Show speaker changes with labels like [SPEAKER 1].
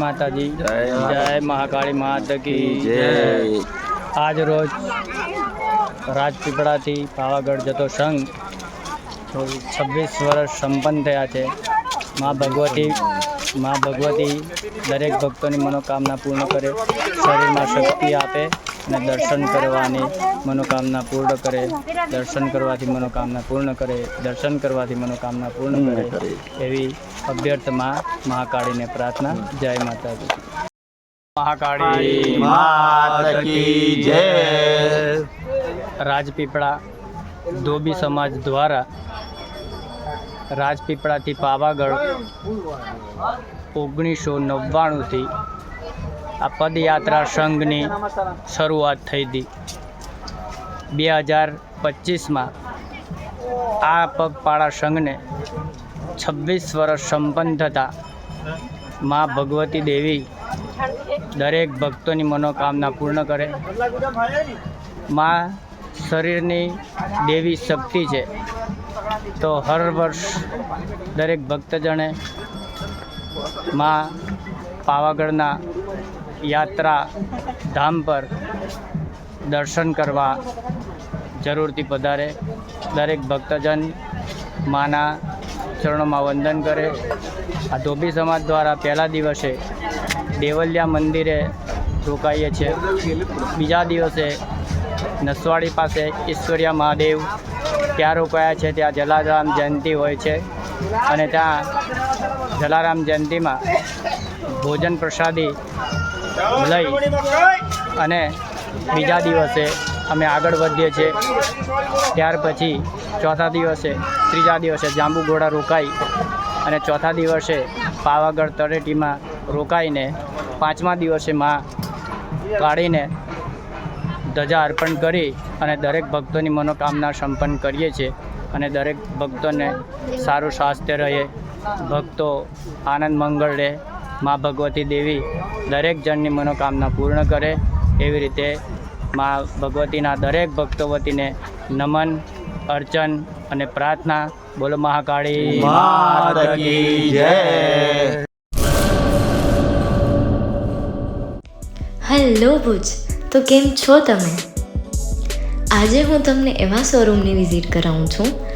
[SPEAKER 1] માતાજી
[SPEAKER 2] જય
[SPEAKER 1] જય મહાકાળી માત કી
[SPEAKER 2] જય.
[SPEAKER 1] આજ રોજ રાજપીપળાથી પાવાગઢ જતો સંઘ છવ્વીસ વર્ષ સંપન્ન થયા છે. મા ભગવતી મા ભગવતી દરેક ભક્તોની મનોકામના પૂર્ણ કરે શરીરમાં શક્તિ આપે અને દર્શન કરવાની મનોકામના પૂર્ણ કરે દર્શન કરવાથી મનોકામના પૂર્ણ કરે દર્શન કરવાથી મનોકામના પૂર્ણ કરે એવી અભ્યર્થમાં મહાકાળીને પ્રાર્થના. જય માતાજી. મહાકાળી
[SPEAKER 2] માત કી જય.
[SPEAKER 1] રાજપીપળા ધોબી સમાજ દ્વારા રાજપીપળાથી પાવાગઢ ઓગણીસો નવ્વાણુંથી આ પદયાત્રા સંઘની શરૂઆત થઈ હતી. બે હજાર પચીસમાં આ પગપાળા સંઘને છવ્વીસ વર્ષ સંપન્ન થતાં મા ભગવતી દેવી દરેક ભક્તોની મનોકામના પૂર્ણ કરે. મા શરીરની દેવી શક્તિ છે. તો હર વર્ષ દરેક ભક્તજણે મા પાવાગઢના યાત્રા ધામ પર દર્શન કરવા જરૂરથી પધારે. દરેક ભક્તજન માના ચરણોમાં વંદન કરે. આ ધોબી સમાજ દ્વારા પહેલા દિવસે દેવલિયા મંદિરે રોકાઈએ છીએ. બીજા દિવસે નસવાડી પાસે ઈશ્વરિયા મહાદેવ ત્યાં રોકાયા છે. ત્યાં જલારામ જયંતિ હોય છે અને ત્યાં જલારામ જયંતિમાં ભોજન પ્રસાદી લઈ. અને બીજા દિવસે અમે આગળ વધીએ છીએ. ત્યાર પછી ચોથા દિવસે, ત્રીજા દિવસે જાંબુઘોડા રોકાઈ અને ચોથા દિવસે પાવાગઢ તળેટીમાં રોકાઈને પાંચમા દિવસે માં કાઢીને ધજા અર્પણ કરી અને દરેક ભક્તોની મનોકામના સંપન્ન કરીએ છીએ અને દરેક ભક્તોને સારું સ્વાસ્થ્ય રહે, ભક્તો આનંદ મંગળ રહે. મા ભગવતી દેવી દરેક જણની મનોકામના પૂર્ણ કરે એવી રીતે મા ભગવતીના દરેક ભક્તો વતીને નમન અર્ચન અને પ્રાર્થના. બોલો મહાકાળી.
[SPEAKER 2] જય.
[SPEAKER 3] હેલો ભુજ તો કેમ છો તમે? આજે હું તમને એવા શોરૂમની વિઝિટ કરાવું છું